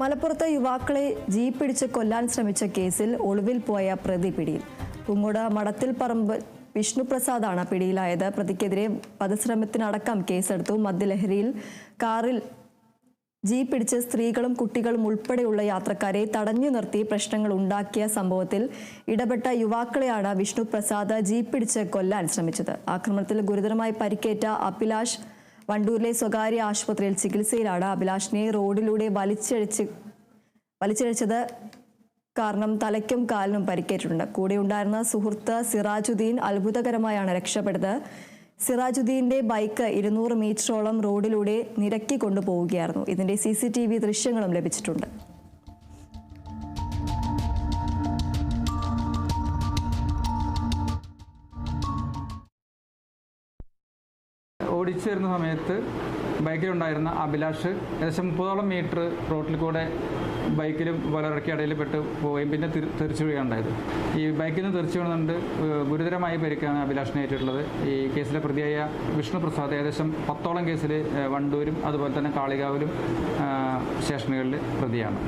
മലപ്പുറത്ത് യുവാക്കളെ ജീപ്പ് പിടിച്ച് കൊല്ലാൻ ശ്രമിച്ച കേസിൽ ഒളിവിൽ പോയ പ്രതി പിടിയിൽ. പൂങ്ങോട് മടത്തിൽ പറമ്പ് വിഷ്ണുപ്രസാദാണ് പിടിയിലായത്. പ്രതിക്കെതിരെ വധശ്രമത്തിനടക്കം കേസെടുത്തു. മദ്യലഹരിയിൽ കാറിൽ ജീപ്പ് പിടിച്ച് സ്ത്രീകളും കുട്ടികളും ഉൾപ്പെടെയുള്ള യാത്രക്കാരെ തടഞ്ഞു നിർത്തി പ്രശ്നങ്ങൾ ഉണ്ടാക്കിയ സംഭവത്തിൽ ഇടപെട്ട യുവാക്കളെയാണ് വിഷ്ണുപ്രസാദ് ജീപ്പ് പിടിച്ച് കൊല്ലാൻ ശ്രമിച്ചത്. ആക്രമണത്തിൽ ഗുരുതരമായി പരിക്കേറ്റ അഭിലാഷ് വണ്ടൂരിലെ സ്വകാര്യ ആശുപത്രിയിൽ ചികിത്സയിലാണ് അഭിലാഷിനെ റോഡിലൂടെ വലിച്ചഴിച്ച് വലിച്ചഴിച്ചത് കാരണം തലയ്ക്കും കാലിനും പരിക്കേറ്റിട്ടുണ്ട്. കൂടെ ഉണ്ടായിരുന്ന സുഹൃത്ത് സിറാജുദ്ദീൻ അത്ഭുതകരമായാണ് രക്ഷപ്പെട്ടത്. സിറാജുദ്ദീന്റെ ബൈക്ക് ഇരുന്നൂറ് മീറ്ററോളം റോഡിലൂടെ നിരക്കി കൊണ്ടുപോവുകയായിരുന്നു. ഇതിന്റെ സി ദൃശ്യങ്ങളും ലഭിച്ചിട്ടുണ്ട്. ഓടിച്ചു വരുന്ന സമയത്ത് ബൈക്കിലുണ്ടായിരുന്ന അഭിലാഷ് ഏകദേശം മുപ്പതോളം മീറ്റർ റോട്ടിൽ കൂടെ ബൈക്കിലും വലറക്കി ഇടയിൽ പെട്ട് പോവുകയും പിന്നെ തിരിച്ചു വീഴുകയുണ്ടായത്. ഈ ബൈക്കിൽ നിന്ന് തെറിച്ചു വീണുകൊണ്ട് ഗുരുതരമായി പരിക്കാണ് അഭിലാഷിനെ ഏറ്റിട്ടുള്ളത്. ഈ കേസിലെ പ്രതിയായ വിഷ്ണു പ്രസാദ് ഏകദേശം പത്തോളം കേസിൽ വണ്ടൂരും അതുപോലെ തന്നെ കാളികാവിലും സ്റ്റേഷനുകളിൽ പ്രതിയാണ്.